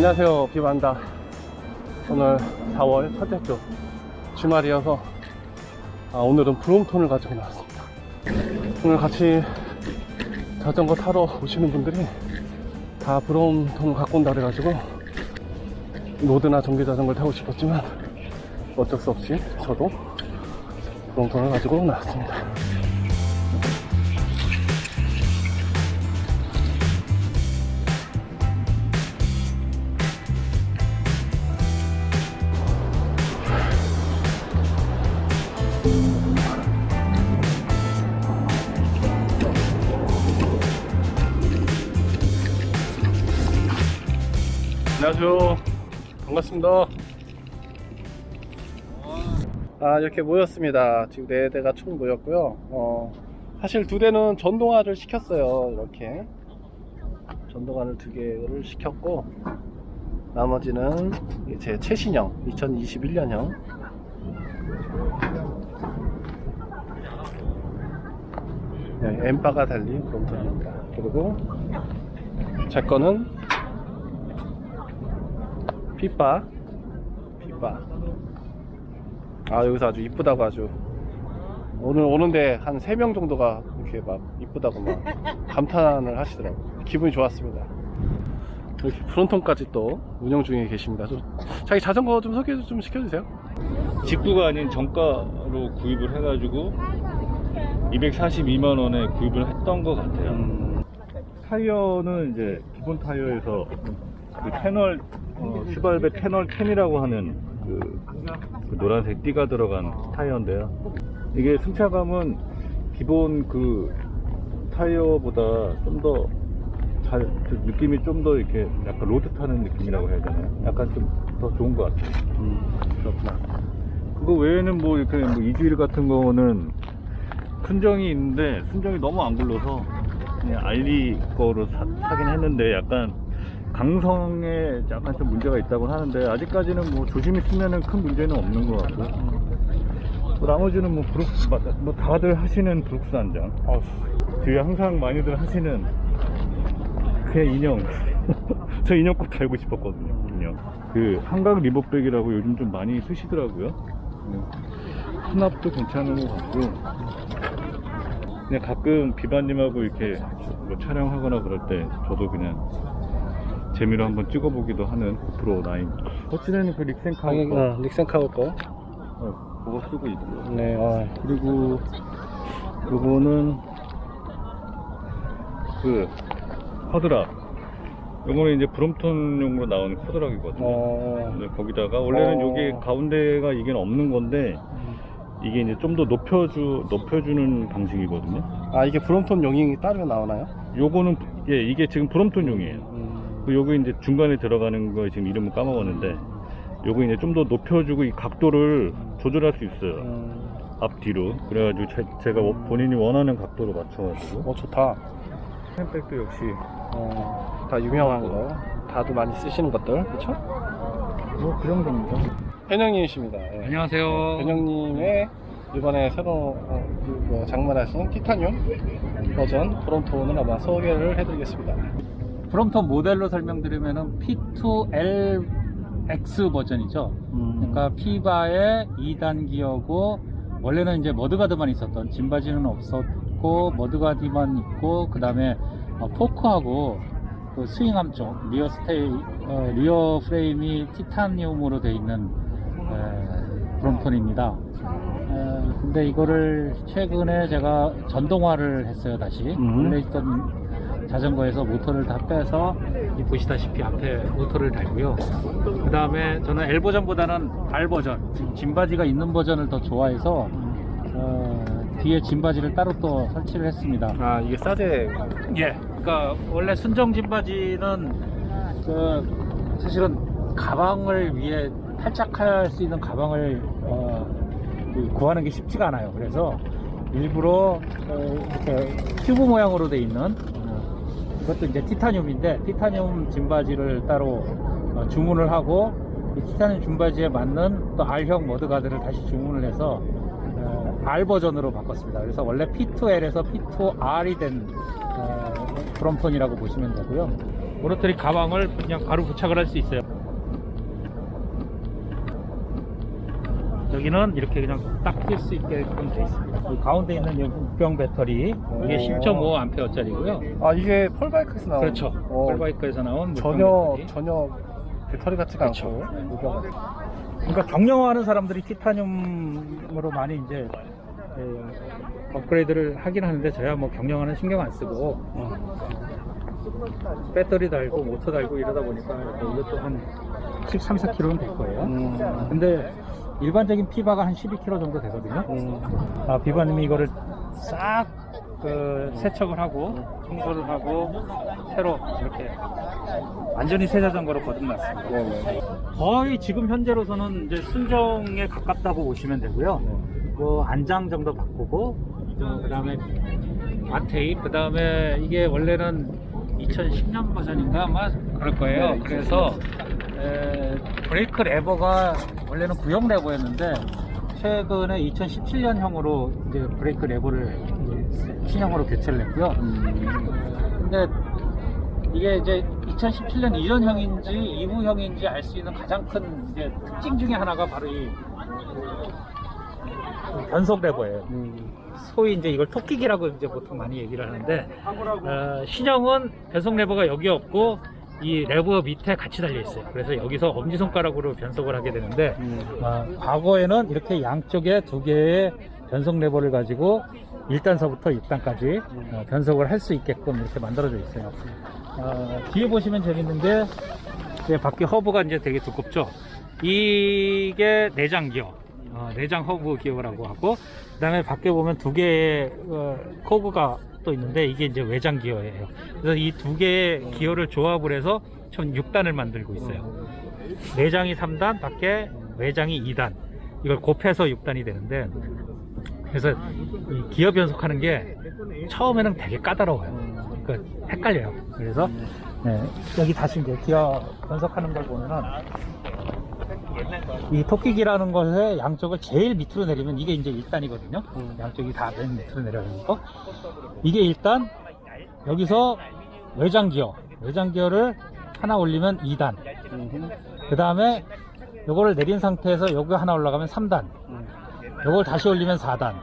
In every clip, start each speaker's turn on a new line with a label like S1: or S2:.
S1: 안녕하세요 비반다. 오늘 4월 첫째 주 주말이어서 아, 오늘은 브롬톤을 가지고 나왔습니다. 오늘 같이 자전거 타러 오시는 분들이 다 브롬톤을 갖고 온다 그래가지고 로드나 전기 자전거를 타고 싶었지만 어쩔 수 없이 저도 브롬톤을 가지고 나왔습니다 안녕하세요. 반갑습니다. 아, 이렇게 모였습니다. 지금 네 대가 총 모였고요. 어, 사실 두 대는 전동화를 시켰어요. 이렇게. 전동화를 두 개를 시켰고, 나머지는 제 최신형, 2021년형. 엠바가 달린 브롬톤입니다. 그리고 제 거는 핏바 핏바 아 여기서 아주 이쁘다고 아주. 오늘 오는데 한 3명 정도가 이렇게 막 이쁘다고 막 감탄을 하시더라고 기분이 좋았습니다. 이렇게 프론톤까지 또 운영 중에 계십니다. 좀 자기 자전거 좀 소개 좀 시켜주세요.
S2: 직구가 아닌 정가로 구입을 해가지고 242만 원에 구입을 했던 것 같아요.
S1: 음,
S2: 타이어는 이제 기본 타이어에서 그 패널 어, 슈발베 패널 10이라고 하는 그, 그 노란색 띠가 들어간 타이어인데요. 이게 승차감은 기본 그 타이어보다 좀 더 잘, 그 느낌이 좀 더 이렇게 약간 로드 타는 느낌이라고 해야 되나요? 약간 좀 더 좋은 것 같아요.
S1: 음, 그렇구나
S2: 그거 외에는 뭐 이렇게 뭐 이주일 같은 거는 순정이 있는데 순정이 너무 안 굴러서 그냥 알리 거로 사, 긴 했는데 약간 강성에 약간 좀 문제가 있다고 하는데 아직까지는 뭐 조심히 쓰면은 큰 문제는 없는 것 같고. 뭐 나머지는 뭐 브룩스 마- 뭐 다들 하시는 브룩스 한장. 뒤에 항상 많이들 하시는 그냥 인형. 저 인형 꼭 달고 싶었거든요. 인형. 그 한강 리버백이라고 요즘 좀 많이 쓰시더라고요. 네. 수납도 괜찮은 것 같고 그냥 가끔 비바님하고 이렇게 뭐 촬영하거나 그럴 때 저도 그냥 재미로 한번 찍어보기도 하는 고프로 9 거치대는 그 릭센카
S1: 강의,
S2: 거
S1: 어, 닉센카우 거
S2: 어, 그거 쓰고 있고요.
S1: 네, 어,
S2: 그리고 요거는 그 커드락. 요거는 이제 브롬톤용으로 나온 커드락이거든요.
S1: 어,
S2: 근데 거기다가 원래는
S1: 어.
S2: 여기 가운데가 이게 없는 건데 이게 이제 좀 더 높여주 높여주는 방식이거든요.
S1: 아 이게 브롬톤 용이 따로 나오나요?
S2: 요거는 예 이게 지금 브롬톤용이에요.
S1: 음,
S2: 그 요거 이제 중간에 들어가는 거 지금 이름을 까먹었는데 요거 이제 좀 더 높여주고 이 각도를 조절할 수 있어요.
S1: 음,
S2: 앞뒤로. 그래가지고 제, 가 본인이 원하는 각도로 맞춰가지고.
S1: 어 좋다.
S2: 핸백도 역시
S1: 어, 다 유명한 거. 다들 많이 쓰시는 것들. 그쵸?
S2: 뭐그 정도입니다
S1: 현영님이십니다 예.
S3: 안녕하세요.
S1: 현영님의 이번에 새로 어, 그, 뭐 장만하신 티타늄 버전 브롬톤을 아마 소개를 해드리겠습니다
S3: 브롬톤 모델로 설명드리면은 P2LX 버전이죠.
S1: 음,
S3: 그러니까 피바의 2단 기어고 원래는 이제 머드가드만 있었던 짐바지는 없었고 머드가드만 있고 그 다음에 포크하고 그 스윙암 쪽 리어 스테이 어, 리어 프레임이 티타늄으로 되어 있는 에, 브롬톤입니다. 에, 근데 이거를 최근에 제가 전동화를 했어요 다시
S1: 음.
S3: 원래 있던 자전거에서 모터를 다 빼서 이 보시다시피 앞에 모터를 달고요. 그 다음에 저는 L 버전보다는 R 버전, 지금 짐바지가 있는 버전을 더 좋아해서 어, 뒤에 짐바지를 따로 또 설치를 했습니다.
S1: 아 이게 싸제
S3: 예. 그러니까 원래 순정 짐바지는 그 사실은 가방을 위해 탈착할 수 있는 가방을 어, 그 구하는 게 쉽지가 않아요. 그래서 일부러 어, 이렇게 큐브 모양으로 돼 있는 어, 이것도 이제 티타늄인데 티타늄 짐바지를 따로 어, 주문을 하고 이 티타늄 짐바지에 맞는 또 R형 머드가드를 다시 주문을 해서 어, R 버전으로 바꿨습니다. 그래서 원래 P2L에서 P2R이 된 어, 브롬톤이라고 보시면 되고요. 로터리 가방을 그냥 바로 부착을 할 수 있어요. 여기는 이렇게 그냥 딱 낄 수 있게끔 돼 있습니다. 이 가운데 있는 이 국병 배터리 이게 10.5A짜리고요.
S1: 아 이게 폴바이크에서 나온
S3: 그렇죠.
S1: 어,
S3: 폴바이크에서 나온
S1: 전혀
S3: 배터리.
S1: 전혀 배터리 같지가
S3: 그렇죠.
S1: 않고
S3: 그러니까 경영하는 사람들이 티타늄으로 많이 이제 예, 업그레이드를 하긴 하는데 저야 뭐 경영하는 신경 안 쓰고 배터리 달고 모터 달고 이러다 보니까 이것도 한 13, 14kg는 될 거예요.
S1: 음,
S3: 근데 일반적인 피바가 한 12kg 정도 되거든요.
S1: 음,
S3: 아, 비바님이 이거를 싹 그, 세척을 하고 청소를 하고 새로 이렇게 완전히 새 자전거로 거듭났습니다.
S1: 네네.
S3: 거의 지금 현재로서는 이제 순정에 가깝다고 보시면 되고요. 뭐 안장 정도 바꾸고 그 다음에 마테이 그 다음에 이게 원래는 2010년 버전인가 아마 그럴 거예요.
S1: 네,
S3: 그래서 에, 브레이크 레버가 원래는 구형 레버였는데 최근에 2017년형으로 이제 브레이크 레버를 이제 신형으로 교체를 했고요.
S1: 음,
S3: 근데 이게 이제 2017년 이전형인지 이후형인지 알 수 있는 가장 큰 이제 특징 중에 하나가 바로 이 변속 레버예요.
S1: 음,
S3: 소위 이제 이걸 토끼기라고 이제 보통 많이 얘기를 하는데 어, 신형은 변속 레버가 여기 없고 이 레버 밑에 같이 달려 있어요. 그래서 여기서 엄지 손가락으로 변속을 하게 되는데
S1: 음.
S3: 어, 과거에는 이렇게 양쪽에 두 개의 변속 레버를 가지고 1단서부터 6단까지 어, 변속을 할 수 있게끔 이렇게 만들어져 있어요. 어, 뒤에 보시면 재밌는 게 이제 바퀴 허브가 이제 되게 두껍죠. 이게 내장 기어, 어, 내장 허브 기어라고 하고 그다음에 밖에 보면 두 개의 어, 코브가 또 있는데 이게 이제 외장 기어예요. 그래서 이 두 개의 기어를 조합을 해서 총 6단을 만들고 있어요. 내장이 3단, 밖에 외장이 2단. 이걸 곱해서 6단이 되는데 그래서 이 기어 변속하는 게 처음에는 되게 까다로워요. 그 헷갈려요. 그래서 네, 여기 다시 이제 기어 변속하는 걸 보면은 이 토끼기라는 것의 양쪽을 제일 밑으로 내리면 이게 이제 1단이거든요. 양쪽이 다 맨 밑으로 내려가는 거. 이게 1단, 여기서 외장 기어, 외장 기어를 하나 올리면 2단.
S1: 음,
S3: 그 다음에 요거를 내린 상태에서 여기 하나 올라가면 3단. 요걸 다시 올리면 4단.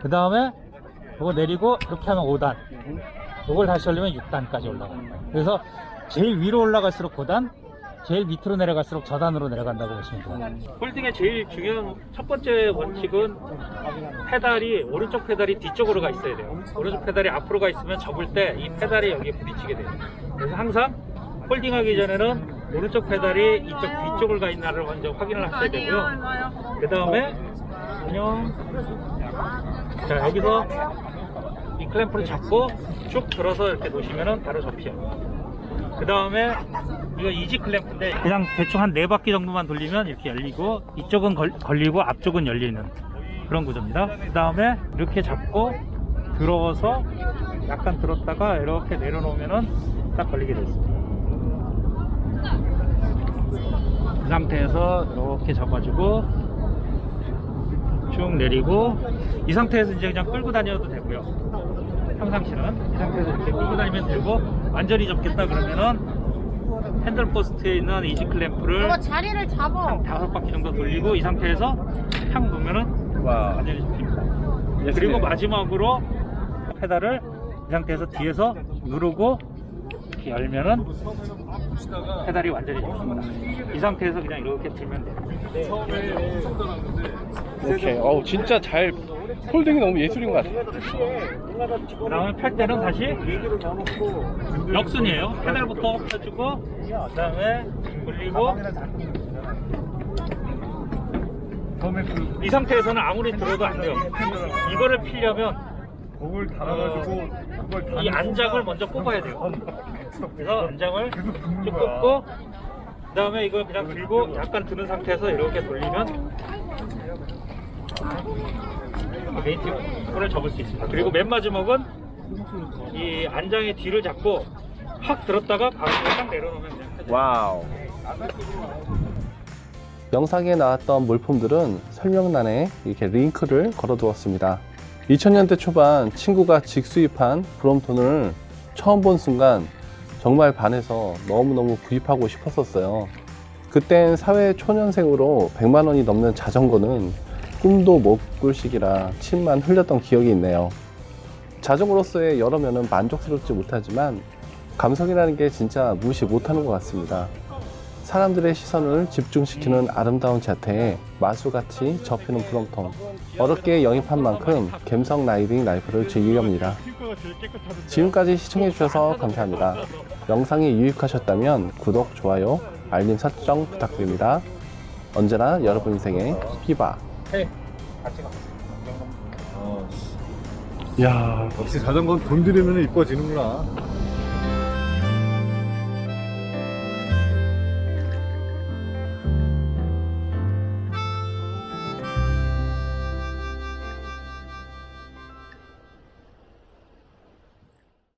S3: 그 다음에 요거 내리고 이렇게 하면 5단. 요걸 다시 올리면 6단까지 올라가요. 그래서 제일 위로 올라갈수록 9단, 제일 밑으로 내려갈수록 저단으로 내려간다고 보시면 돼요. 홀딩의 제일 중요한 첫 번째 원칙은 페달이 오른쪽 페달이 뒤쪽으로 가 있어야 돼요. 오른쪽 페달이 앞으로 가 있으면 접을 때 이 페달이 여기에 부딪히게 돼요. 그래서 항상 홀딩하기 전에는 오른쪽 페달이 이쪽 뒤쪽을 가 있나를 먼저 확인을 하셔야 되고요. 그 다음에 안녕. 자 여기서 이 클램프를 잡고 쭉 들어서 이렇게 놓으시면은 바로 접혀요. 그 다음에 이거 이지 클램프인데 그냥 대충 한 네 바퀴 정도만 돌리면 이렇게 열리고 이쪽은 걸, 걸리고 앞쪽은 열리는 그런 구조입니다. 그 다음에 이렇게 잡고 들어서 약간 들었다가 이렇게 내려놓으면은 딱 걸리게 되어 있습니다. 그 상태에서 이렇게 잡아주고 쭉 내리고 이 상태에서 이제 그냥 끌고 다녀도 되고요. 평상시는 이 상태에서 이렇게 끌고 다니면 되고 완전히 접겠다 그러면은 핸들 포스트에 있는 이지 클램프를
S4: 너 자리를 잡아.
S3: 한 다섯 바퀴 정도 돌리고 이 상태에서 탁 놓으면은
S1: 와.
S3: 완전히 접힙니다. 그리고 마지막으로 페달을 이 상태에서 뒤에서 누르고 이렇게 열면은 페달이 완전히 접힙니다. 이 상태에서 그냥 이렇게 들면 돼요.
S1: 오케이. 어우 진짜 잘 홀딩이 너무 예술인 것 같아.
S3: 그 다음에 펼 때는 다시 역순이에요. 페달부터 펴주고 그 다음에 돌리고 이 상태에서는 아무리 들어도 안 돼요. 이거를 피려면
S2: 그걸 달아가지고 그걸
S3: 이 안장을 먼저 뽑아야 돼요. 그래서 안장을 쭉 뽑고 그 다음에 이걸 그냥 들고 약간 드는 상태에서 이렇게 돌리면 팁을 접을 수 있습니다. 그리고 맨 마지막은 이 안장의 뒤를 잡고 확 들었다가 바로 딱 내려놓으면 돼요.
S1: 와우. 영상에 나왔던 물품들은 설명란에 이렇게 링크를 걸어 두었습니다. 2000년대 초반 친구가 직수입한 브롬톤을 처음 본 순간 정말 반해서 너무너무 구입하고 싶었었어요. 그땐 사회 초년생으로 100만 원이 넘는 자전거는 꿈도 못꿀 시기라 침만 흘렸던 기억이 있네요. 자전거로서의 여러 면은 만족스럽지 못하지만 감성이라는 게 진짜 무시 못하는 것 같습니다. 사람들의 시선을 집중시키는 아름다운 자태에 마술같이 접히는 프롬톤. 어렵게 영입한 만큼 감성 라이딩 라이프를 즐기렵니다. 지금까지 시청해주셔서 감사합니다. 영상이 유익하셨다면 구독, 좋아요, 알림 설정 부탁드립니다. 언제나 여러분 인생의 피바.
S3: 네. 같이 가.
S2: 어,
S1: 야
S2: 역시 자전거는 돈 들이면 이뻐지는구나.